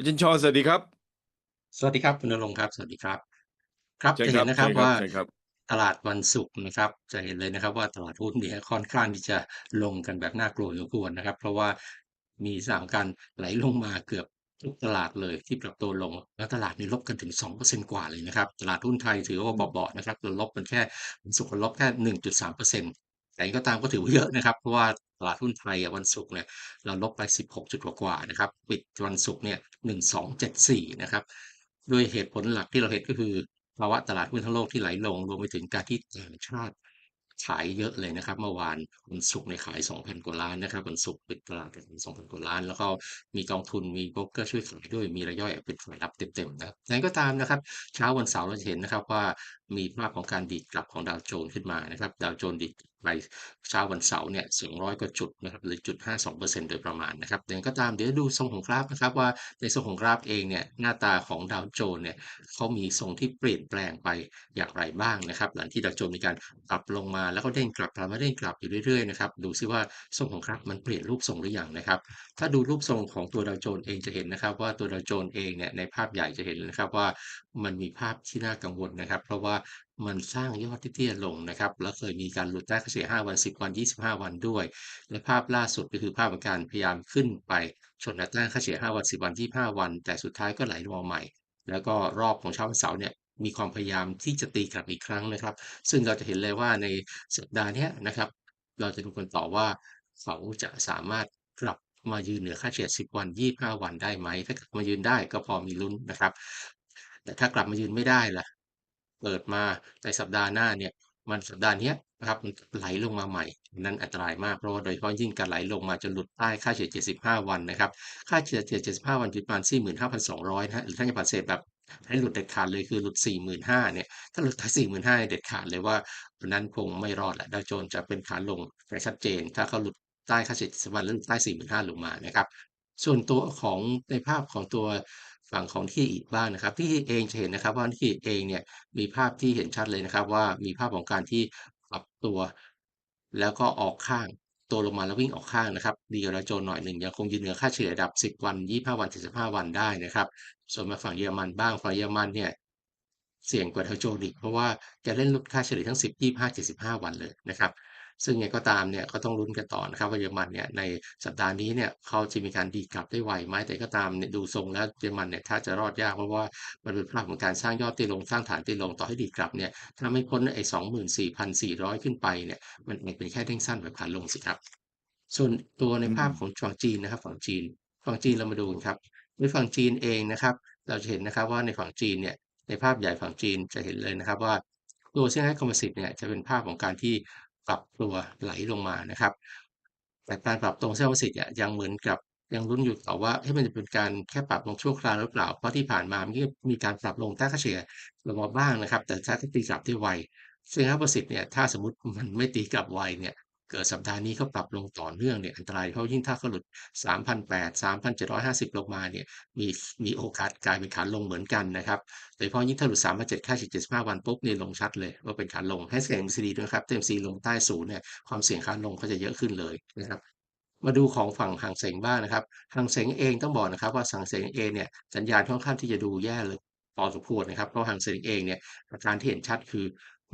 อาจารย์ชอสวัสดีครับ สวัสดีครับ คุณณรงค์ครับ สวัสดีครับ ครับเชิญจะคเห็รับนนะครับเชิญครัว่าบเชิญครับตลาดวันศุกร์นะครับ จะเห็นเลยนะครับว่าตลาดหุ้นเนี่ยค่อนข้างที่จะลงกันแบบน่ากลัวพอสมควรนะครับ เพราะว่ามีสถานการณ์ไหลลงมาเกือบทุกตลาดเลยที่ปรับตัวลง แล้วตลาดนี่ลบกันถึง 2%กว่าเลยนะครับ ตลาดหุ้นไทยถือว่าเบาๆนะครับเราลบกันแค่วันศุกร์เราลบแค่ 1.3%แต่อย่างไรก็ตามก็ถือว่าเยอะนะครับ เพราะว่า ตลาดหุ้นไทยวันศุกร์เนี่ยเราลบไป 16 จุดกว่าๆนะครับ ปิดวันศุกร์เนี่ย 1274 นะครับ ด้วยเหตุผลหลักที่เราเห็นก็คือภาวะตลาดหุ้นทั้งโลกที่ไหลลงรวมไปถึงการที่ต่างชาติขายเยอะเลยนะครับ เมื่อวานวันศุกร์เนี่ยขาย 2,000 กว่าล้านนะครับวันศุกร์ปิดตลาดไป2,000 กว่าล้าน แล้วก็มีกองทุนมีโบรกเกอร์ช่วยขายด้วยมีรายย่อยเป็นฝ่ายรับเต็มๆนะครับอย่างไรก็ตามนะครับ เช้าวันเสาร์เราจะเห็นนะครับว่ามีภาพของการดีดกลับของดาวโจนส์ขึ้นมานะครับ ดาวโจนส์ดีด ไปเช้าวันเสาร์เนี่ย200กว่าจุดนะครับหรือจุด 52%โดยประมาณนะครับแต่อย่างก็ตามเดี๋ยวดูทรงของกราฟนะครับว่าในทรงของกราฟเองเนี่ยหน้าตาของดาวโจนส์เนี่ยเขามีทรงที่เปลี่ยนแปลงไปอย่างไรบ้างนะครับ หลังที่ดาวโจนส์มีการปรับลงมาแล้วก็เด้งกลับกลับมาเด้งกลับอยู่เรื่อยๆนะครับดูซิว่าทรงของกราฟมันเปลี่ยนรูปทรงหรือยังนะครับ ถ้าดูรูปทรงของตัวดาวโจนส์เองจะเห็นนะครับ ว่าตัวดาวโจนส์เองเนี่ยในภาพใหญ่จะเห็นนะครับว่ามันมีภาพที่น่ากังวลนะครับ เพราะว่า มันสร้างยอดที่เตี้ยลงนะครับ แล้วเคยมีการหลุดใต้ค่าเฉลี่ย5วัน 10 วัน 25 วันด้วย และภาพล่าสุดก็คือภาพของการพยายามขึ้นไปชนแนวต้านค่าเฉลี่ย5วัน 10 วัน 25 วัน แต่สุดท้ายก็ไหลลงมาใหม่ แล้วก็รอบของเช้าวันเสาร์เนี่ยมีความพยายามที่จะตีกลับอีกครั้งนะครับ ซึ่งเราจะเห็นเลยว่าในสัปดาห์นี้นะครับ เราจะดูกันต่อว่าเขาจะสามารถกลับมายืนเหนือค่าเฉลี่ย 10 วัน 25 วันได้ไหม ถ้ากลับมายืนได้ก็พอมีลุ้นนะครับ แต่ถ้ากลับมายืนไม่ได้ล่ะ เปิดมาในสัปดาห์หน้าเนี่ยมันสัปดาห์เนี้ยนะครับมันไหลลงมาใหม่ นั่นอันตรายมากเพราะว่าโดยเฉพาะยิ่งการไหลลงมาจนหลุดใต้ค่าเฉลี่ย 75 วันนะครับ ค่าเฉลี่ย 75 วันอยู่ประมาณ45,200นะฮะหรือถ้าจะปฏิเสธแบบให้หลุดเด็ดขาดเลยคือหลุด 45,000เนี่ยถ้าหลุดใต้45,000เด็ดขาดเลยว่าวันนั้นคงไม่รอดแหละดาวโจนส์จะเป็นขาลงอย่างชัดเจน ถ้าเขาหลุดใต้ค่าเฉลี่ย 70 วันหลุดใต้ 45,000ลงมานะครับส่วนตัวของในภาพของตัว ฝั่งของที่อีกบ้างนะครับ ที่เองจะเห็นนะครับว่าที่เองเนี่ยมีภาพที่เห็นชัดเลยนะครับ ว่ามีภาพของการที่ปรับตัว แล้วก็ออกข้างตัวลงมาแล้ววิ่งออกข้างนะครับ ดีกว่าโจนหน่อยหนึ่งยังคงยืนเหนือค่าเฉลี่ยระดับ 10 วัน 25 วัน 75 วันได้นะครับ ส่วนมาฝั่งเยอรมันบ้างฝั่งเยอรมันเนี่ยเสี่ยงกว่าดาวโจนอีกเพราะว่าแกเล่นลุกค่าเฉลี่ยทั้ง 10 25 75 วันเลยนะครับ ซึ่งไงก็ตามเนี่ยก็ต้องลุ้นกันต่อนะครับว่าเยอรมันเนี่ยในสัปดาห์นี้เนี่ยเขาจะมีการดีดกลับได้ไวไหมแต่ก็ตามเนี่ยดูทรงแล้วเยอรมันเนี่ยถ้าจะรอดยากเพราะว่ามันเป็นภาพของการสร้างยอดตีลงสร้างฐานตีลงต่อให้ดีดกลับเนี่ยถ้าไม่พ้นไอ้24,400ขึ้นไปเนี่ยมันอาจเป็นแค่เด้งสั้นแบบขาลงสิครับ ส่วนตัวในอืภาพมของฝั่งจีนนะครับฝั่งจีนฝั่งจีนเรามาดูกันครับในฝั่งจีนเองนะครับ เราจะเห็นนะครับว่าในฝั่งจีนเนี่ยในภาพใหญ่ฝั่งจีนจะเห็นเลยนะครับว่าตัวเซี่ยงไฮ้คอมโพสิตเนี่ยจะเป็นภาพของการที่ ปรับตัวไหลลงมานะครับ แต่การปรับตรงเส้นประสิทธิ์ยังเหมือนกับยังรุนอยู่ต่อว่าให้มันจะเป็นการแค่ปรับลงชั่วคราวหรือเปล่า เพราะที่ผ่านมามันก็มีการปรับลงใต้ค่าเฉลี่ยลงมาบ้างนะครับ แต่ถ้าตีกลับได้ไวเซี่ยงไฮ้คอมโพสิตเนี่ยถ้าสมมติมันไม่ตีกลับไวเนี่ย เกิดสัปดาห์นี้เขาปรับลงต่อเนื่องเนี่ยอันตรายเพราะยิ่งถ้าเขาหลุด 3,800 3,750 ลงมาเนี่ยมีมีโอกาสกลายเป็นขาลงเหมือนกันนะครับโดยเฉพาะยิ่งถ้าหลุด 3,700ค่า75 วันปุ๊บเนี่ยลงชัดเลยว่าเป็นขาลงให้สังเกต MACD ด้วยครับถ้า MACD ลงใต้ศูนย์เนี่ยความเสี่ยงขาลงก็จะเยอะขึ้นเลยนะครับมาดูของฝั่งหางเสงบ้างนะครับหางเสงเองต้องบอกนะครับว่าหางเสงเองเนี่ยสัญญาณค่อนข้างที่จะดูแย่เลยพอสมควรนะครับเพราะหางเสงเองเนี่ยอาการที่เห็นชัดคือ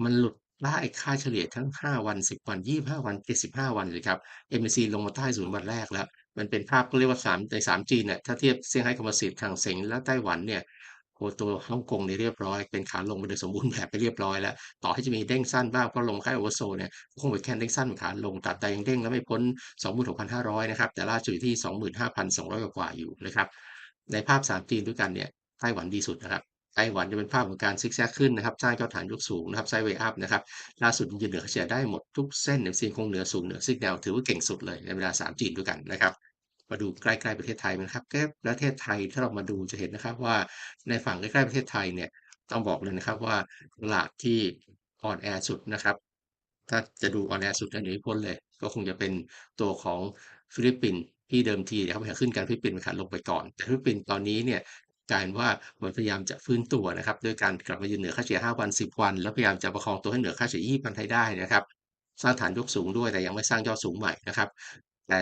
มันหลุด ได้ค่าเฉลี่ยทั้ง 5 วัน 10 วัน 25 วัน 75 วันเลยครับ MAC ลงมาใต้ศูนย์วันแรกแล้ว มันเป็นภาพก็เรียกว่า 3 ใน3จีนเนี่ยถ้าเทียบเซี่ยงไฮ้คอมโพสิตหางเส็งและไต้หวันเนี่ยโอตัวฮ่องกงเนี่ยเรียบร้อย เป็นขาลงไปโดยสมบูรณ์แบบไปเรียบร้อยแล้ว ต่อให้จะมีเด้งสั้นบ้างเพราะลงค่ายโอเวอร์โซเนี่ยคงเป็นแค่เด้งสั้นขาลงตราบใดยังเด้งแล้วไม่พ้น 26,500 นะครับ แต่ล่าสุดอยู่ที่ 25,200 กว่าอยู่นะครับในภาพ3จีนด้วยกันเนี่ยไต้หวันดีสุดนะครับ ไต้หวันจะเป็นภาพของการซิกแซกขึ้นนะครับสร้างยอดฐานยกสูงนะครับไซเวอัพนะครับล่าสุดยืนเหนือเฉลี่ยได้หมดทุกเส้นเนี่ยซีนคงเหนือสูงเหนือซิกแนวถือว่าเก่งสุดเลยในเวลา 3 จีนด้วยกันนะครับมาดูใกล้ ๆ ประเทศไทยนะครับใกล้ประเทศไทยถ้าเรามาดูจะเห็นนะครับว่าในฝั่งใกล้ๆประเทศไทยเนี่ยต้องบอกเลยนะครับว่าตลาดที่อ่อนแอสุดนะครับ ถ้าจะดูอ่อนแอสุดอันนี้พ้นเลย ก็คงจะเป็นตัวของฟิลิปปินส์ที่เดิมทีเนี่ยเขาพยายามขึ้นการฟิลิปปินส์เป็นขาลงไปก่อน แต่ฟิลิปปินส์ตอนนี้เนี่ย กลายเป็นว่ามันพยายามจะฟื้นตัวนะครับด้วยการกลับมายืนเหนือค่าเฉลี่ย 5 วัน 10 วัน แล้วพยายามจะประคองตัวให้เหนือค่าเฉลี่ย 20 วันให้ได้นะครับ สร้างฐานยกสูงด้วยแต่ยังไม่สร้างยอดสูงใหม่นะครับ แต่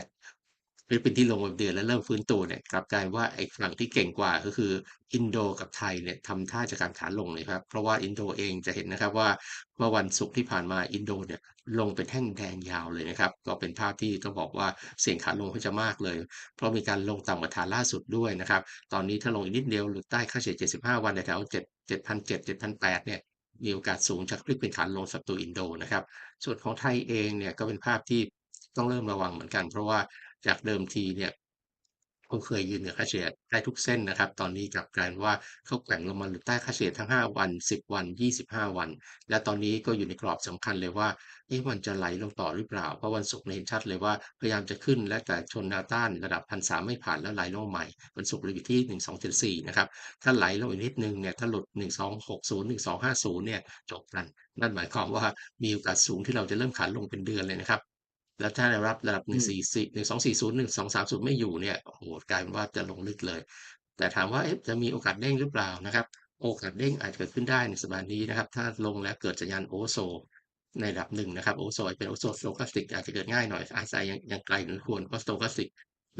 ฟิลิปปินส์ที่ลงมาเดือนแล้วเริ่มฟื้นตัวเนี่ยกลับกลายว่าไอ้ฝั่งที่เก่งกว่าก็คืออินโดกับไทยเนี่ยทำท่าจะการขาลงเลยครับ เพราะว่าอินโดเองจะเห็นนะครับว่าเมื่อวันศุกร์ที่ผ่านมาอินโดเนี่ยลงเป็นแท่งแดงยาวเลยนะครับ ก็เป็นภาพที่ต้องบอกว่าเสี่ยงขาลงค่อนข้าจะมากเลย เพราะมีการลงต่ำกว่าฐานล่าสุดด้วยนะครับ ตอนนี้ถ้าลงอีกนิดเดียวหลุดใต้ค่าเฉลี่ย75 วันในแถว7 7,700 7,800เนี่ยมีโอกาสสูงจะพลิกเป็นขาลงสับตัวอินโดนะครับ ส่วนของไทยเองเนี่ยก็เป็นภาพที่ต้องเริ่มระวังเหมือนกัน เพราะว่า จากเดิมทีเนี่ยเขาเคยยืนเหนือค่าเฉลี่ยได้ทุกเส้นนะครับ ตอนนี้กลับกลายว่าเขาแกว่งลงมาหลุดใต้ค่าเฉลี่ยทั้ง 5 วัน 10 วัน 25 วัน และตอนนี้ก็อยู่ในกรอบสำคัญเลยว่าเอ๊ะมันจะไหลลงต่อหรือเปล่า เพราะวันศุกร์เห็นชัดเลยว่าพยายามจะขึ้นและแต่ชนแนวต้านระดับ1,300ไม่ผ่านแล้วไหลลงใหม่ วันศุกร์เราอยู่ที่ 1274 นะครับ ถ้าไหลลงอีกนิดหนึ่งเนี่ยถ้าหลุด 1260 1250 เนี่ยจบกัน นั่นหมายความว่ามีโอกาสสูงที่เราจะเริ่มขาลงเป็นเดือนเลยนะครับ แล้วถ้าแนวรับระดับอืม144 1240 1230ไม่อยู่เนี่ยโอ้โฮกลายเป็นว่าจะลงลึกเลย แต่ถามว่าเอ๊ะจะมีโอกาสเด้งหรือเปล่านะครับ โอกาสเด้งอาจจะเกิดขึ้นได้ในสัปดาห์นี้นะครับ ถ้าลงแล้วเกิดสัญญาณ oversold ในระดับหนึ่งนะครับ oversold เป็น oversold stochastic อาจจะเกิดง่ายหน่อย RSI ยังยังไกลพอสมควรเพราะ stochastic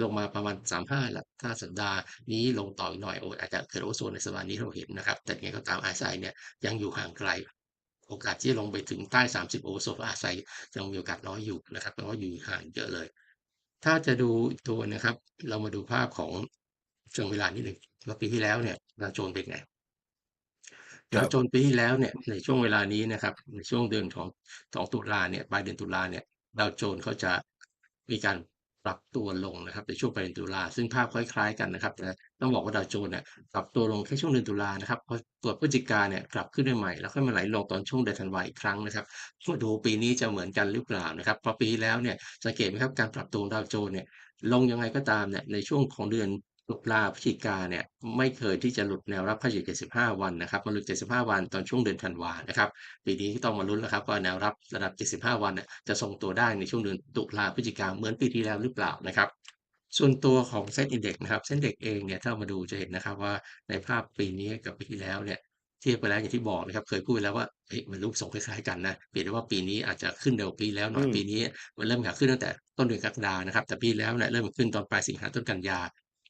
ลงมาประมาณ 35แล้วถ้าสัปดาห์นี้ลงต่ออีกหน่อยโอ้อาจจะเกิด oversold ในสัปดาห์นี้ที่เราเห็นนะครับ แต่ยังไงก็ตาม RSI เนี่ยยังอยู่ห่างไกล โอกาสที่จะลงไปถึงใต้ 30 oversold RSI ยังมีโอกาสน้อยอยู่นะครับแปลว่าอยู่ห่างเยอะเลย ถ้าจะดูอีกตัวนะครับ เรามาดูภาพของช่วงเวลานิดหนึ่งว่าปีที่แล้วเนี่ยดาวโจนส์เป็นไงครัดาวบโจนส์ปีที่แล้วเนี่ยในช่วงเวลานี้นะครับ ในช่วงเดือนของของตุลาเนี่ยปลายเดือนตุลาเนี่ยดาวโจนส์เขาจะมีการ ปรับตัวลงนะครับในช่วงปลายเดือนตุลาซึ่งภาพคล้ายๆกันนะครับแต่ต้องบอกว่าดาวโจนส์เนี่ยปรับตัวลงแค่ช่วงเดือนตุลานะครับพอตรวจพฤศจิกาเนี่ยกลับขึ้นใหม่แล้วค่อยมาไหลลงตอนช่วงเดือนธันวาอีกครั้งนะครับมาดูปีนี้จะเหมือนกันหรือเปล่านะครับพอปีแล้วเนี่ยสังเกตไหมครับการปรับตัวดาวโจนส์เนี่ยลงยังไงก็ตามเนี่ยในช่วงของเดือน ตุลาพฤศจิกาเนี่ยไม่เคยที่จะหลุดแนวรับค่าเฉลี่ย75 วันนะครับมาหลุด 75 วันตอนช่วงเดือนธันวานะครับปีนี้ก็ต้องมาลุ้นแล้วครับว่าแนวรับระดับ 75 วันเนี่ยจะทรงตัวได้ในช่วงเดือนตุลาพฤศจิกาเหมือนปีที่แล้วหรือเปล่านะครับส่วนตัวของ Set Index นะครับ Set Index เองเนี่ยถ้ามาดูจะเห็นนะครับว่าในภาพปีนี้กับปีที่แล้วเนี่ยเทียบไปแล้วอย่างที่บอกนะครับเคยพูดไปแล้วว่าเฮ้ยมันรูปทรงคล้ายๆกันนะเพียงแต่ว่าปีนี้อาจจะขึ้นเร็วปีแล้วหน่อยอืมปีนี้มันเริ่มขาขึ้นตั้งแต่ต้นเดือนกรกฎานะครับแต่ปีแล้วเนี่ยเริ่มขึ้นตอนปลายสิงหาต้นกันยา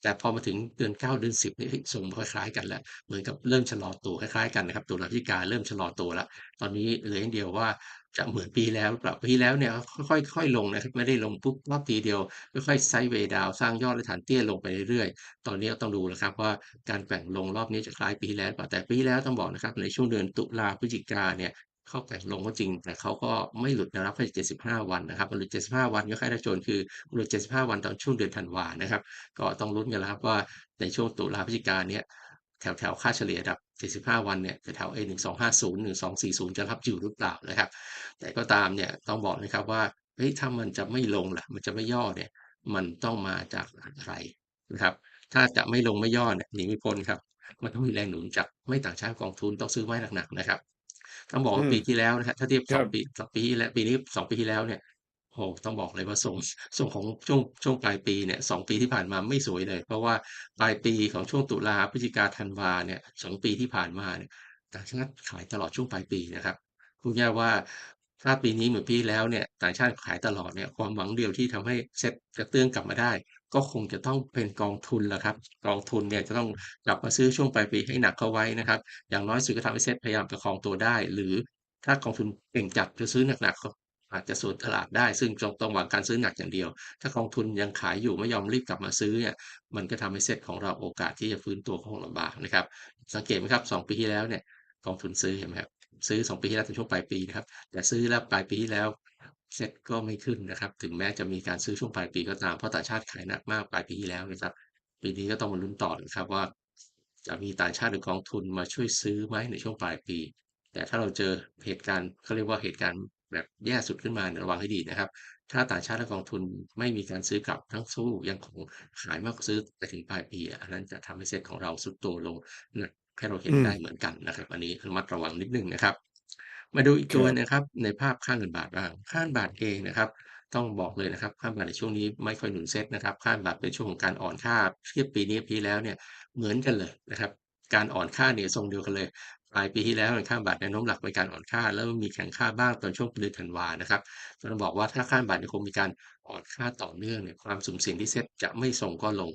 แต่พอมาถึงเดือน 9 เดือน 10นี่เฮ้ยทรงคล้ายๆกันแล้ว เหมือนกับเริ่มชะลอตัวคล้ายๆกันนะครับตุลาพิกาเริ่มชะลอตัวแล้วตอนนี้เหลืออย่างเดียวว่าจะเหมือนปีแล้วหรือเปล่าปีแล้วเนี่ยค่อยๆค่อยลงนะครับไม่ได้ลงปุ๊บรอบทีเดียวค่อยๆไซด์เวดาวสร้างยอดและฐานเตี้ยลงไปเรื่อยๆ ตอนนี้ต้องดูแล้วครับว่าการแกว่งลงรอบนี้จะคล้ายปีแล้วหรือเปล่าแต่ปีแล้วต้องบอกนะครับในช่วงเดือนตุลาพฤศจิกาเนี่ย เข้าแกว่ลงก็จริง แต่เขาก็ไม่หลุดแนวรับให้75 วันนะครับมันหลุด75 วันก็คล้ายดาวโจนคือหลุด75 วันตอนช่วงเดือนธันวานะครับ ก็ต้องลุ้นกันแล้วครับว่าในช่วงตุลาพฤศจิกาเนี่ยแถวแถวค่าเฉลี่ยดับ75 วันเนี่ยแถวๆ A 1250 1240 จะรับอยู่หรือเปล่านะครับ แต่ก็ตามเนี่ยต้องบอกนะครับว่าเฮ้ยถ้ามันจะไม่ลงล่ะ มันจะไม่ย่อเนี่ย มันต้องมาจากอะไรนะครับ ถ้าจะไม่ลงไม่ย่อเนี่ยหนีไม่พ้นครับ มันต้องมีแรงหนุนจากไม่ต่างชาติกองทุนต้องซื้อไว้หนักๆนะครับ ต้องบอกอืว่ามปีที่แล้วนะครับถ้าเทียบคสรัองบปีสองปีที่แล้วปีนี้สองปีที่แล้วเนี่ยโอ้โฮต้องบอกเลยว่าทรงทรงของช่วงช่วงปลายปีเนี่ยสองปีที่ผ่านมาไม่สวยเลย เพราะว่าปลายปีของช่วงตุลาพฤศจิกาธันวาเนี่ยสองปีที่ผ่านมาเนี่ยต่างชาติขายตลอดช่วงปลายปีนะครับพูดง่ายๆว่าถ้าปีนี้เหมือนปีที่แล้วเนี่ยต่างชาติขายตลอดเนี่ยความหวังเดียวที่ทำให้เซ็ตกระเตื้องกลับมาได้ ก็คงจะต้องเป็นกองทุนแหละครับกองทุนเนี่ยจะต้องกลับมาซื้อช่วงปลายปีให้หนักเข้าไว้นะครับ อย่างน้อยสุดก็ทำให้เซ็ตพยายามประคองตัวได้ หรือถ้ากองทุนเก่งจัดจะซื้อหนักๆก็อาจจะสวนตลาดได้ซึ่งจงต้องหวังการซื้อหนักอย่างเดียว ถ้ากองทุนยังขายอยู่ไม่ยอมรีบกลับมาซื้อเนี่ยมันก็ทำให้เซ็ตของเราโอกาสที่จะฟื้นตัวก็คงลำบากนะครับ สังเกตไหมครับสองปีที่แล้วเนี่ยกองทุนซื้อเห็นไหมครับซื้อสองปีที่แล้วในช่วงปลายปีนะครับแต่ซื้อแล้วปลายปีที่แล้ว เซ็ตก็ไม่ขึ้นนะครับ ถึงแม้จะมีการซื้อช่วงปลายปีก็ตาม เพราะต่างชาติขายหนักมากปลายปีที่แล้วนะครับ ปีนี้ก็ต้องมาลุ้นต่อนะครับว่า จะมีต่างชาติหรือกองทุนมาช่วยซื้อไหมในช่วงปลายปี แต่ถ้าเราเจอเหตุการณ์เขาเรียกว่าเหตุการณ์แบบแย่สุดขึ้นมาเนี่ยระวังให้ดีนะครับ ถ้าต่างชาติและกองทุนไม่มีการซื้อกลับทั้งสู้ยังคงขายมากกว่าซื้อไปถึงปลายปีอะอันนั้นจะทำให้เซ็ตของเราทรุดตัวลงหนักให้เราเห็นอืมได้เหมือนกันนะครับ อันนี้ระมัดระวังนิดหนึ่งนะครับ มาดูอีกคตัวรับนะครับในภาพค่าเงินบาทบ้างค่าเงินบาทเองนะครับ ต้องบอกเลยนะครับค่าเงินบาทในช่วงนี้ไม่ค่อยหนุนเซ็ตนะครับค่าเงินบาทเป็นช่วงของการอ่อนค่าเทียบปีนี้ปีที่แล้วเนี่ยเหมือนกันเลยนะครับ การอ่อนค่าเนี่ยทรงเดียวกันเลยปลายปีที่แล้วเนี่ยค่าบาทแนวโน้มหลักเป็นการอ่อนค่า แล้วมีแข็งค่าบ้างตอนช่วงเดือนธันวานะครับก็ต้องบอกว่าถ้าค่าบาทยังคงมีการอ่อนค่าต่อเนื่องเนี่ยความสุ่มเสี่ยงที่เซตจะไม่ส่งก็ลง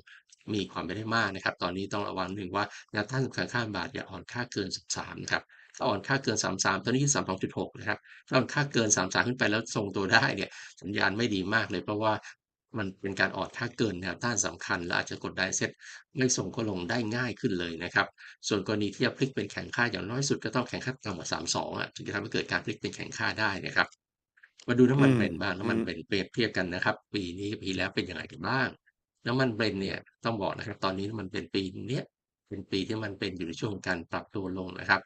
มีความเป็นได้มากนะครับ ตอนนี้ต้องระวังหนึ่งว่าแนวต้านสำคัญค่าบาทอย่าอ่อนค่าเกิน 13นะครับ ถ้าอ่อนค่าเกิน 33ตอนนี้ที่32.6 นะครับ ถ้าอ่อนค่าเกิน 33 ขึ้นไปแล้วทรงตัวได้เนี่ยสัญญาณไม่ดีมากเลย เพราะว่ามันเป็นการอ่อนค่าเกินแนวต้านสำคัญ และอาจจะกดดันเซตไม่ส่งก็ลงได้ง่ายขึ้นเลยนะครับ ส่วนกรณีที่จะพลิกเป็นแข็งค่าอย่างน้อยสุดก็ต้องแข็งค่าต่ำกว่า 32อะถึงจะทำให้เกิดการพลิกเป็นแข็งค่าได้นะครับ มาดูน้ำอืมมันเบรนท์บ้างอืน้ำมันมเบรนท์เปรียบเทียบกันนะครับ ปีนี้กับปีแล้วเป็นยังไงกันบ้าง น้ำมันเบรนท์เนี่ยต้องบอกนะครับ ตอนนี้น้ำมันเบรนท์ปีเนี้ยเป็นปีที่มันเป็นอยู่ในช่วงของการปรับตัวลงนะครับ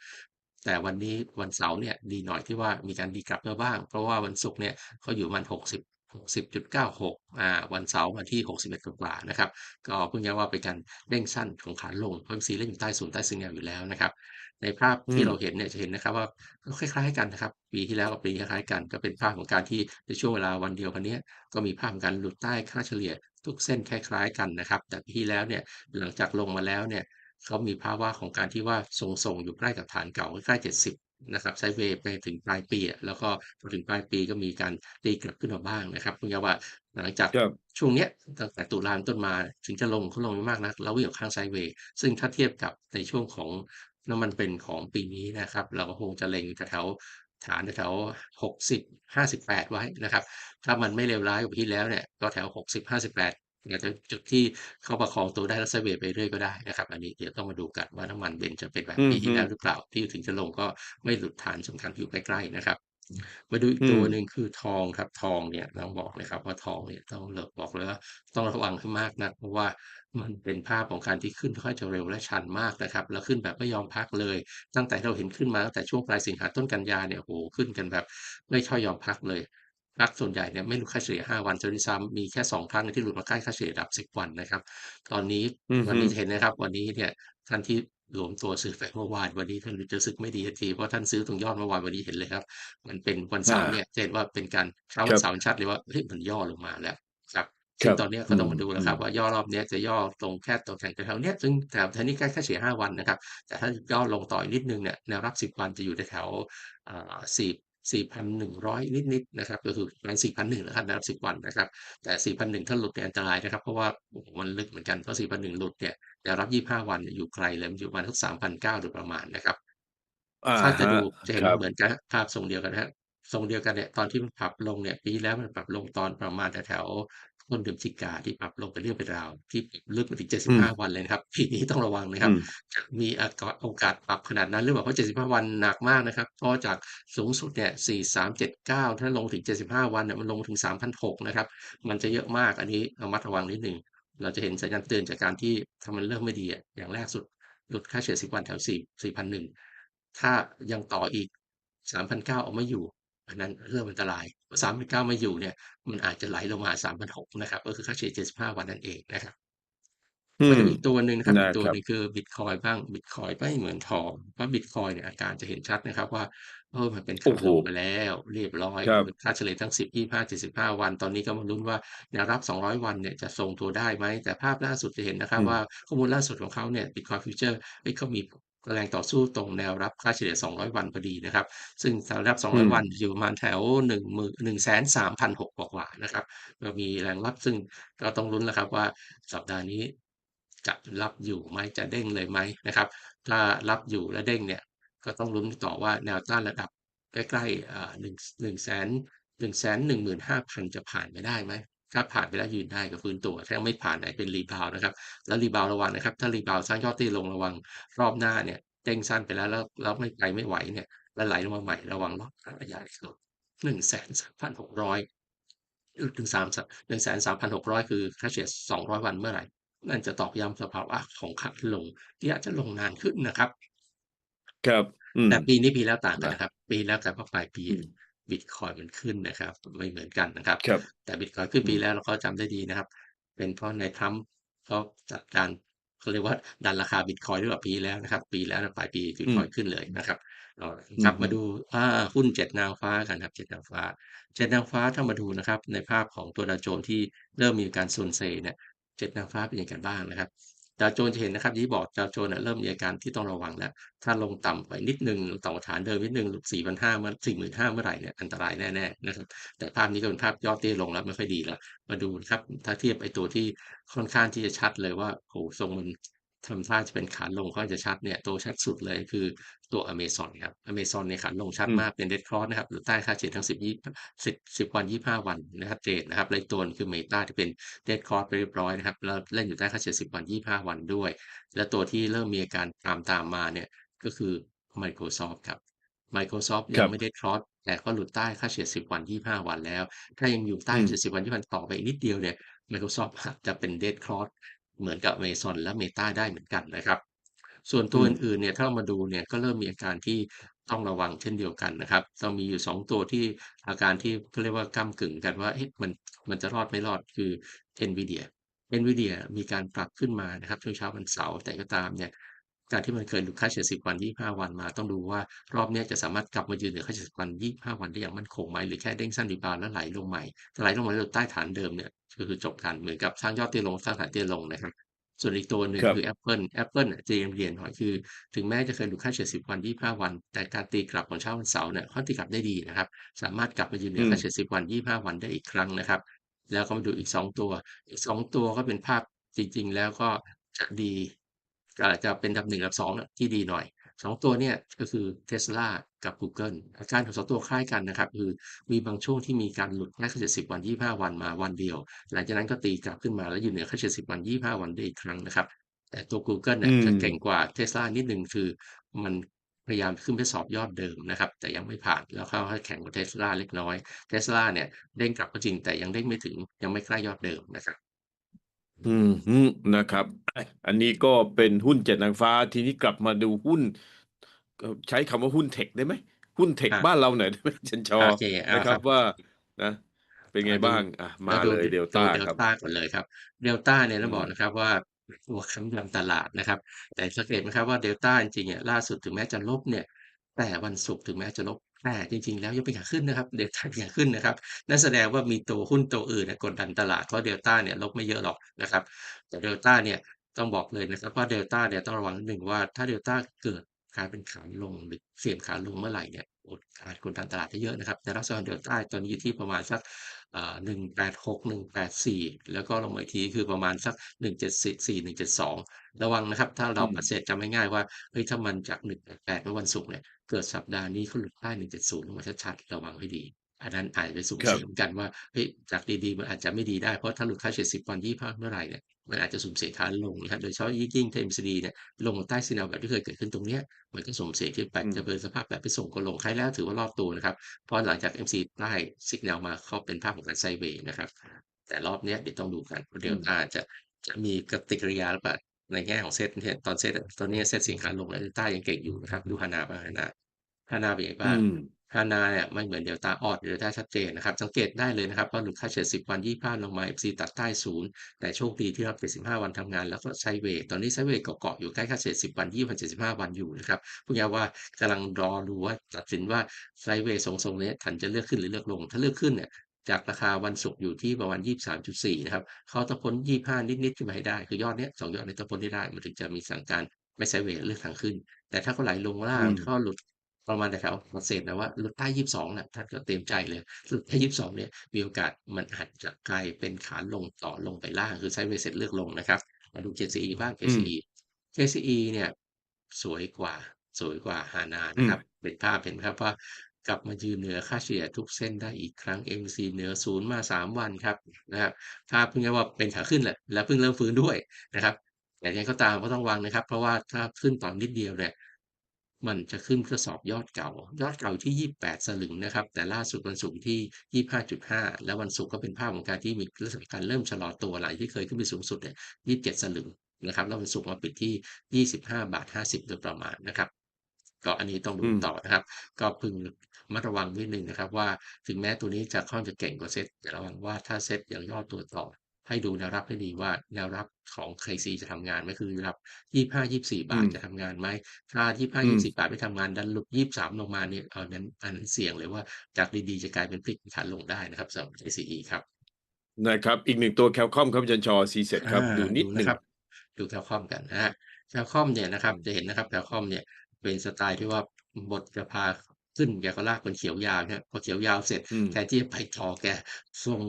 แต่วันนี้วันเสาร์เนี่ยดีหน่อยที่ว่ามีการดีกลับมาบ้าง เพราะว่าวันศุกร์เนี่ยเขาอยู่ประมาณ60 60.96อ่าวันเสาร์มาที่ 61 กว่าๆนะครับ ก็พูดง่ายๆว่าเป็นการเร่งสั้นของขาลงเพราะ MACD เล่นอยู่ใต้ศูนย์ใต้ซึ่งแนวอยู่แล้วนะครับ ในภาพอืมที่เราเห็นเนี่ยจะเห็นนะครับว่าก็คล้ายๆกันนะครับ ปีที่แล้วกับปีนี้คล้ายๆกัน ก็เป็นภาพของการที่ในช่วงเวลาวันเดียวกันเนี้ยก็มีภาพของการหลุดใต้ค่าเฉลี่ยทุกเส้นคล้ายๆกันนะครับ แต่ปีที่แล้วเนี่ยหลังจากลงมาแล้วเนี่ย เขามีภาวะของการที่ว่าทรงๆอยู่ใกล้กับฐานเก่าใกล้ๆ70นะครับไซด์เวย์ไปถึงปลายปีอะแล้วก็พอถึงปลายปีก็มีการตีกลับขึ้นมาบ้างนะครับพูดง่ายๆว่าหลังจากครับช่วงเนี้ยตั้งแต่ตุลาเป็นต้นมาถึงจะลงเขาลงไม่มากนัก แล้ววิ่งอยู่ข้างไซด์เวย์ซึ่งถ้าเทียบกับในช่วงของน้ำมันเป็นของปีนี้นะครับ เราก็คงจะเล็งแถวๆฐานแถวๆ60 58ไว้นะครับ ถ้ามันไม่เลวร้ายกว่าปีที่แล้วเนี่ยก็แถว60 58 อาจจะจุดที่เขาประคองตัวได้แล้วไซด์เวย์ไปเรื่อยก็ได้นะครับ อันนี้เดี๋ยวต้องมาดูกันว่าน้ำมันเบนจะเป็นแบบปีอืมอืมที่แล้วหรือเปล่าที่ถึงจะลงก็ไม่หลุดฐานสำคัญที่อยู่ใกล้ๆนะครับมาดูอีกอืมตัวหนึ่งคือทองครับทองเนี่ยต้องบอกเลยครับว่าทองเนี่ยต้องเลิกบอกเลยว่าต้องระวังให้มากนะเพราะว่ามันเป็นภาพของการที่ขึ้นค่อนข้างจะเร็วและชันมากนะครับ แล้วขึ้นแบบไม่ยอมพักเลย ตั้งแต่เราเห็นขึ้นมาตั้งแต่ช่วงปลายสิงหาต้นกันยาเนี่ยโอ้โฮขึ้นกันแบบไม่ค่อยยอมพักเลย พักส่วนใหญ่เนี่ยไม่หลุดค่าเฉลี่ย5วันเสียด้วยซ้ำมีแค่2ครั้งที่หลุดมาใกล้ค่าเฉลี่ยระดับ 10 วันนะครับ ตอนนี้อือฮึวันนี้จะเห็นนะครับ วันนี้เนี่ยท่านที่รวมตัวซื้อไปเมื่อวานวันนี้ท่านรู้สึกไม่ดีทันทีเพราะท่านซื้อตรงยอดเมื่อวานวันนี้เห็นเลยครับ มันเป็นวันเสาอาร์เนี่ยจะเห็นว่าเป็นการเช้าครับวันเสาร์ชัดเลยว่าเฮ้ยมันย่อลงมาแล้วครับซึ่งครับตอนเนี้ยก็อืต้องมาดูแล้วครับว่ามย่อรอบเนี้ยจะย่อตรงแค่ตรงแถวๆเนี้ยซึ่งแถวๆนี้ใกล้ค่าเฉลี่ย5วันนะครับ แต่ถ้าย่อลงต่ออีกนิดหนึ่งเนี่ยแนวรับ10วันจะอยู่แถวๆอ่า4 4,100 นิดๆนะครับก็คือประมาณ4,100นะครับแนวรับ10 วันนะครับ แต่ 4,100 ถ้าหลุดเนี่ยอันตรายนะครับ เพราะว่าโอ้โฮมันลึกเหมือนกันเพราะ4,100 หลุดเนี่ยแนวรับ 25 วันเนี่ยอยู่ไกลเลยมันอยู่ประมาณสัก3,900โดยประมาณนะครับอะฮะถ้าจะดูจะเห็ครับนเหมือนกันภาพทรงเดียวกันนะครับทรงเดียวกันเนี่ยตอนที่มันปรับลงเนี่ยปีที่แล้วมันปรับลงตอนประมาณแถวๆ ต้นเดือนพฤศจิกาที่ปรับลงเป็นเรื่องเป็นราว ที่ลึกไปถึงอืม75 วันเลยนะครับปีนี้ต้องระวังนะครับอืมจะมีอากาโอกาสปรับขนาดนั้นหรือเปล่าเพราะ 75 วันหนักมากนะครับเพราะจากสูงสุดเนี่ย 4379 ถ้าลงถึง 75 วันเนี่ยมันลงถึง3,600นะครับ มันจะเยอะมากอันนี้ระมัดระวังนิดหนึ่งเราจะเห็นสัญญาณเตือนจากการที่ถ้ามันเริ่มไม่ดีอะอย่างแรกสุดหลุดค่าเฉลี่ย10 วันแถว4 4,100ถ้ายังต่ออีก3,900เอาไม่อยู่อันนั้นเริ่มอันตราย พอ3,900ไม่อยู่เนี่ยมันอาจจะไหลลงมา3,600นะครับ ก็คือค่าเฉลี่ย75วันนั่นเองนะครับอืมมาดูอีกตัวหนึ่งนะครับอีกตัวนะครับหนึ่งคือบิตคอยน์บ้างบิตคอยน์ไม่เหมือนทองเพราะบิตคอยน์เนี่ยอาการจะเห็นชัดนะครับ ว่าเออมันเป็นขาโอ้โฮลงไปแล้ว เรียบร้อยครับค่าเฉลี่ยทั้ง10 25 75วัน ตอนนี้ก็มาลุ้นว่าแนวรับ200วันเนี่ยจะทรงตัวได้ไหมแต่ภาพล่าสุดจะเห็นนะครับอืมว่าข้อมูลล่าสุดของเขาเนี่ย Bitcoin Future เฮ้ยเขามี แรงต่อสู้ตรงแนวรับค่าเฉลี่ย 200 วันพอดีนะครับ ซึ่งแนวรับ 200อืมวันอยู่ประมาณแถว1หมื่น130,600กว่าๆนะครับ ก็มีแรงรับซึ่งก็ต้องลุ้นแล้วครับว่าสัปดาห์นี้จะรับอยู่ไหมจะเด้งเลยไหมนะครับ ถ้ารับอยู่และเด้งเนี่ยก็ต้องลุ้นต่อว่าแนวต้านระดับใกล้ๆอ่า1 1 115,000จะผ่านไปได้ไหม ถ้าผ่านไปแล้วยืนได้ก็ฟื้นตัว ถ้ายังไม่ผ่านอาจเป็นรีบาวด์นะครับ แล้วรีบาวด์ระวังนะครับ ถ้ารีบาวด์สร้างยอดตี้ลงระวังรอบหน้าเนี่ยเด้งสั้นไปแล้วแล้วแล้วไม่ไปไม่ไหวเนี่ยแล้วไหลลงมาใหม่ระวังรอบระยะสุด1,3,600อึถึง3ส1,3,600คือค่าเฉลี่ย200วันเมื่อไหร่ นั่นจะตอกย้ำสภาวะของขาลงที่อาจจะลงนานขึ้นนะครับ ครับอืมแต่ปีนี้ปีแล้วต่างกันนะนะครับ ปีแล้วกับว่าปลายปีอืม บิตคอยน์มันขึ้นนะครับ ไม่เหมือนกันนะครับครับแต่บิตคอยน์ขึ้นอืมปีแล้วเราก็จำได้ดีนะครับ เป็นเพราะนายทรัมป์เขาจัดการเขาเรียกว่าดันราคาบิตคอยน์ด้วยกว่าปีแล้วนะครับ ปีแล้วปลายปีบิตอืมคอยน์ขึ้นเลยนะครับเอ่ออือฮึครับมาดูอาหุ้น7นางฟ้ากันครับ7นางฟ้า7นางฟ้าถ้ามาดูนะครับ ในภาพของตัวดาวโจนส์ที่เริ่มมีการโซนเซเนี่ย7นางฟ้าเป็นยังไงกันบ้างนะครับ ดาวโจนจะเห็นนะครับที่บอกดาวโจนส์น่ะเริ่มมีอาการที่ต้องระวังแล้ว ถ้าลงต่ำไปนิดหนึ่งต่ำฐานเดิมนิดหนึ่งหลุด4,500เมื่อสี่หมื่นห้าเมื่อไหร่เนี่ยอันตรายแน่ๆนะครับแต่ภาพนี้ก็เป็นภาพยอดเตี้ยลงแล้วไม่ค่อยดีแล้ว มาดูนะครับถ้าเทียบไอตัวที่ค่อนข้างที่จะชัดเลยว่าโอ้ทรงมัน ทำท่าจะเป็นขาลงค่อนข้างจะชัดเนี่ยตัวชัดสุดเลยคือตัว Amazon ครับ Amazon เนี่ยขาลงชัดอืมมากเป็น Red Cross นะครับอยู่ใต้ค่าเฉลี่ยทั้ง10ยี่10 10วัน25วันนะครับชัดเจนนะครับและอีกตัวหนึ่งคือ Meta ที่เป็น Red Cross ไปเรียบร้อยนะครับแล้วเล่นอยู่ใต้ค่าเฉลี่ย10วัน25วันด้วย และตัวที่เริ่มมีอาการตามตามมาเนี่ยก็คือ Microsoft ครับ Microsoft คยัรังบไม่ได้ cross แต่ก็หลุดใต้ค่าเฉลี่ย10 วัน 25 วันแล้ว ถ้ายังอยู่ใต้อืมค่าเฉลี่ย10 วัน25วันต่อไปอีกนิดเดียวเนี่ย Microsoft อาจจะเป็น Red Cross เหมือนกับ Amazon และ Meta ได้เหมือนกันนะครับ ส่วนตัวอืมอื่นๆเนี่ยถ้าเรามาดูเนี่ยก็เริ่มมีอาการที่ต้องระวังเช่นเดียวกันนะครับเรามีอยู่ 2 ตัวที่อาการที่เขาเรียกว่าก้ำกึ่งกันว่าเอ๊ะมันมันจะรอดไม่รอดคือ NVIDIA NVIDIA มีการปรับขึ้นมานะครับช่วงเช้าวันเสาร์แต่ก็ตามเนี่ย การที่มันเคยหลุดค่าเฉลี่ย10วัน25วันมา ต้องดูว่ารอบเนี้ยจะสามารถกลับมายืนเหนือค่าเฉลี่ย10วัน25วันได้อย่างมั่นคงไหมหรือแค่เด้งสั้นรีบาวด์แล้วไหลลงใหม่ถ้าไหลลงมาแล้วหลุดใต้ฐานเดิมเนี่ยก็คือจบกันเหมือนกับสร้างยอดเตี้ยลงสร้างฐานเตี้ยลงนะครับส่วนอีกตัวหนึ่งครับคือ Apple Apple น่ะจะเรียนๆหน่อยคือ ถึงแม้จะเคยหลุดค่าเฉลี่ย10 วัน 25 วัน แต่การตีกลับของเช้าวันเสาร์เนี่ยเขาตีกลับได้ดีนะครับ สามารถกลับมายืนเหนือือมค่าเฉลี่ย10 วัน 25 วันได้อีกครั้งนะครับ แล้วก็มาดูอีก 2 ตัว อีก 2 ตัวก็เป็นภาพจริง ๆ แล้วก็จะดี อาจจะเป็นอันดับ1อันดับ2อะที่ดีหน่อย2ตัวเนี่ยก็คือ Tesla กับ Google อาการของ2ตัวคล้ายกันนะครับ คือมีบางช่วงที่มีการหลุดค่าเฉลี่ย10วัน25วันมาวันเดียว หลังจากนั้นก็ตีกลับขึ้นมาแล้วอยู่เหนือค่าเฉลี่ย10วัน25วันได้อีกครั้งนะครับ แต่ตัว Google อืเนี่ยจะมเก่งกว่า Tesla นิดหนึ่งคือมันพยายามขึ้นไปสอบยอดเดิมนะครับ แต่ยังไม่ผ่านแล้วเขาให้แข่งกับ Tesla เล็กน้อย Tesla เนี่ยเด้งกลับก็จริงแต่ยังเด้งไม่ถึงยังไม่ใกล้ยอดเดิมนะครับ อือฮึนะครับ อันนี้ก็เป็นหุ้นเจ็ดนางฟ้าทีนี้กลับมาดูหุ้นเอ่อใช้คำว่าหุ้นเทคได้ไหม หุ้นเทคอาบ้านเราหน่อยได้ไหมอาจารย์ชอโอเคอานะคครัรับบว่านะ เป็นไงมาดูบ้าง อะแล้มาวดูเลยดเดลดูต้าเดลครับ ต้าก่อนเลยครับเดลต้าเนี่ยอืต้องบอกมนะครับว่าตัวค้ำยันตลาดนะครับ แต่สังเกตไหมครับว่าเดลต้าจริงๆอะล่าสุดถึงแม้จะลบเนี่ย แต่วันศุกร์ถึงแม้จะลบแต่จริง ๆ แล้วยังเป็นขาขึ้นนะครับ เดลต้าเป็นขาขึ้นนะครับ นั่นแสดงว่ามีตัวหุ้นตัวอื่นกดดันตลาดเพราะเดลต้าเนี่ยลบไม่เยอะหรอกนะครับ แต่เดลต้าเนี่ยต้องบอกเลยนะครับว่าเดลต้าเนี่ยต้องระวังนิดหนึ่งว่าถ้าเดลต้าเกิดกลายเป็นขาลงหรือเสี่ยงขาลงเมื่อไหร่เนี่ยโอการกดดันตลาดได้เยอะนะครับแนวรับของเดลต้าตอนนี้อยู่ที่ประมาณสัก อ่า186 184แล้วก็ลงมาอีกทีคือประมาณสัก174 172ระวังนะครับ ถ้าอืเรามปฏิเสธจำง่ายๆว่าเฮ้ยถ้ามันจาก188เมื่อวันศุกร์เนี่ยเกิดสัปดาห์นี้เขาหลุดใต้170ลงมาชัดๆระวังให้ดี อันนั้นอาจจะเป็นสุ่มครัเสี่บยงเหมือนกันว่าเฮ้ยจากดีๆมันอาจจะไม่ดีได้เพราะถ้าหลุดค่าเฉลี่ย10วัน25เมื่อไหร่เนี่ย มันอาจจะสุ่มเสี่ยงขาลงนะครับ โดยเฉพาะยิ่งๆถ้า MACD เนี่ยลงใต้ Signal แบบที่เคยเกิดขึ้นตรงเนี้ยมันก็สุ่มเสี่ยงที่แบอืบจะมเป็นสภาพแบบไปส่งก็ลงใครแล้วถือว่ารอบตัวนะครับ เพราะหลังจาก MC ใต้ Signal มาเขาเป็นภาพของการ Sideways นะครับ แต่รอบเนี้ยเดี๋ยวต้องดูกันว่าเดอืลมต้าจะจะมีปฏิกิริยาหรือเปล่าในแง่ของเซตเนี่ยตอนเซตอะตอนนี้เซตเสี่ยงขาลงแล้วเดลต้ายังเก่งอยู่นะครับ ดู HANA บ้าง HANA HANA เป็นไงอืบ้าง ม HANA เนี่ยไม่เหมือนเดลต้าอ่อนเดลต้าชัดเจนนะครับ สังเกตได้เลยนะครับว่าหลุดค่าเฉลี่ย10 วัน 25 ลงมา MC ตัดใต้ศูนย์แต่โชคดีที่รอบ75 วันทำงาน แล้วก็ Sideways ตอนนี้ Sideways เกาะๆอยู่ใกล้ค่าเฉลี่ย10 วัน 20 วัน 75 วันอยู่นะครับพูดง่ายๆว่ากำลังรอดูว่าตัดสินว่า Sideways ทรงๆเนี้ยท่านจะเลือกขึ้นหรือเลือกลง ถ้าเลือกขึ้นเนี่ยจากราคาวันศุกร์อยู่ที่ประมาณ 23.4 นะครับ เขาต้องพ้น 25 นิดๆขึ้นมาให้ได้ คือยอดเนี้ยสองยอดเนี้ยต้องพ้นให้ได้ มันถึงจะมีสัญญาณไม่ Sideways เลือกทางขึ้น แต่ถ้าเขาไหลลงล่าอืงมเขาหลุด ประมาณแถวๆเศษนะว่าหลุดใต้22น่ะท่านก็เตรียมใจเลยหลุดใต้22เนี่ยมีโอกาสมันอาจจะกลายเป็นขาลงต่อลงไปล่างคือ Sideways เสร็จเลือกลงนะครับ มาดู KCE บ้างอืม KCE KCE เนี่ยสวยกว่าสวยกว่า HANA อืนะมครับ เป็นภาพเห็นไหมครับว่ากลับมายืนเหนือค่าเฉลี่ยทุกเส้นได้อีกครั้ง MC เหนือศูนย์มา 3 วันครับนะครับภาพพูดง่ายๆว่าเป็นขาขึ้นแหละแล้วเพิ่งเริ่มฟื้นด้วยนะครับแต่ยังไงก็ตามก็ต้องระวังนะครับ เพราะว่าถ้าขึ้นต่อนิดเดียวเนี่ย มันจะขึ้นเพื่อสอบยอดเก่า ยอดเก่าที่ 28 สลึงนะครับ แต่ล่าสุดวันศุกร์ที่ 25.5 แล้ววันศุกร์ก็เป็นภาพของการที่มีลักษณะการเริ่มชะลอตัวหลังที่เคยขึ้นไปสูงสุดเนี่ย27 สลึงนะครับแล้ววันศุกร์มาปิดที่ 25 บาท 50 โดยประมาณนะครับก็อันนี้ต้องดูต่อนะครับ ก็พึงมัดระวังนิดหนึ่งนะครับ ว่าถึงแม้ตัวนี้จะค่อนข้างจะเก่งกว่าเซตแต่ระวังว่าถ้าเซตยังย่อตัวต่อ ให้ดูแนวรับให้ดีว่าแนวรับของ KC จะทำงานไหมคือแนวรับ25-24อืบาทมจะทำงานไหมถ้าอืม25-24บาทไม่ทำงานดันหลุด23ลงมาเนี่ยอันนั้นอันนั้นเสี่ยงเลยว่าจากดีๆจะกลายเป็นพลิกขาลงได้นะครับสำหรับ KCE ครับนะครับ อีกหนึ่งตัว Qualcomm ครับอาจารย์ชอ CSET ครับอาดูนิดดูหนึ่นะงครับ ดู Qualcomm กันนะครับ Qualcomm เนี่ยนะครัอืบมจะเห็นนะครับ Qualcomm เนี่ยเป็นสไตล์ที่ว่าบทจะพา ขึ้นแกก็ลากเป็นเขียวยาวนะครับพอเขียวยาวเสร็จอืมแทนที่จะไปต่อแกส่ง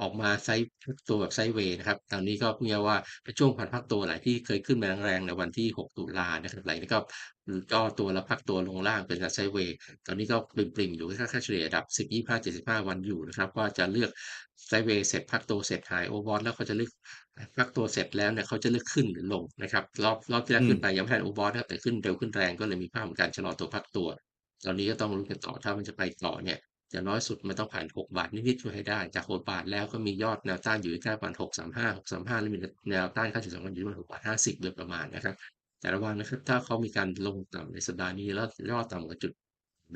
ออกมาไซด์พักตัวแบบไซด์เวย์นะครับตอนนี้ก็พูดง่ายๆว่าเป็นช่วงพักพักตัวหลายที่เคยขึ้นมาแรงๆในวันที่ 6 ตุลานะครับหลังจากนี้ก็อืมย่อตัวแล้วพักตัวลงล่างเป็นแบบไซด์เวย์ ตอนนี้ก็ปริ่มๆอยู่ค่าเฉลี่ยระดับ 10 25 75 วันอยู่นะครับว่าจะเลือกไซด์เวย์เสร็จพักตัวเสร็จ High Overbought แล้วเขาจะเลือกพักตัวเสร็จแล้วเนี่ยเขาจะเลือกขึ้นหรือลงนะครับรอบรอบที่แล้วอืขึ้มนไปยังไม่ทัน Overbought นะครับแต่ขึ้นเร็วขึ้นแรงก็เลยมีภาพของการชะลอตัวพักตัว ตอนนี้ก็ต้องลุ้นกันต่อถ้ามันจะไปต่อเนี่ยอย่างน้อยสุดมันต้องผ่าน 6 บาทนิดๆช่วยให้ได้ จาก 6 บาทแล้วก็มียอดแนวต้านอยู่ที่ใกล้ประมาณ635 635 แล้วมีแนวต้านค่าจุดสำคัญอยู่ที่ประมาณ6บาท50โดยประมาณนะครับ แต่ระวังนะครับถ้าเขามีการลงต่ำในสัปดาห์นี้แล้วย่อต่ำกว่าจุด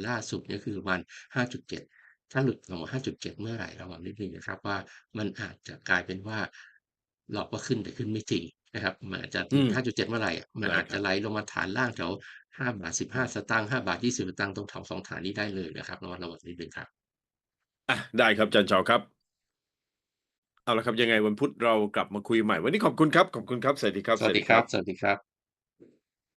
ล่าสุดเนี่ยคือประมาณ5.7 ถ้าหลุดต่ำกว่า5.7 เมื่อไหร่ระวังนิดหนึ่งนะครับว่ามันอาจจะกลายเป็นว่าหลอกว่าขึ้นแต่ขึ้นไม่จริงนะครับมันอาจจะอืม5.7 เมื่อไหร่อะมันได้อาจคจะรับไหลลงมาฐานล่างแถว 5บาท15สตางค์5บาท20สตางค์ตรงแถว2ฐานนี้ได้เลยนะครับระมัดระวังนิดหนึ่งครับอะได้ครับอาจารย์เฉาครับ เอาละครับยังไงวันพุธเรากลับมาคุยใหม่ วันนี้ขอบคุณครับ ขอบคุณครับ สวัสดีครับ สวัสดีครับ สวัสดีครับ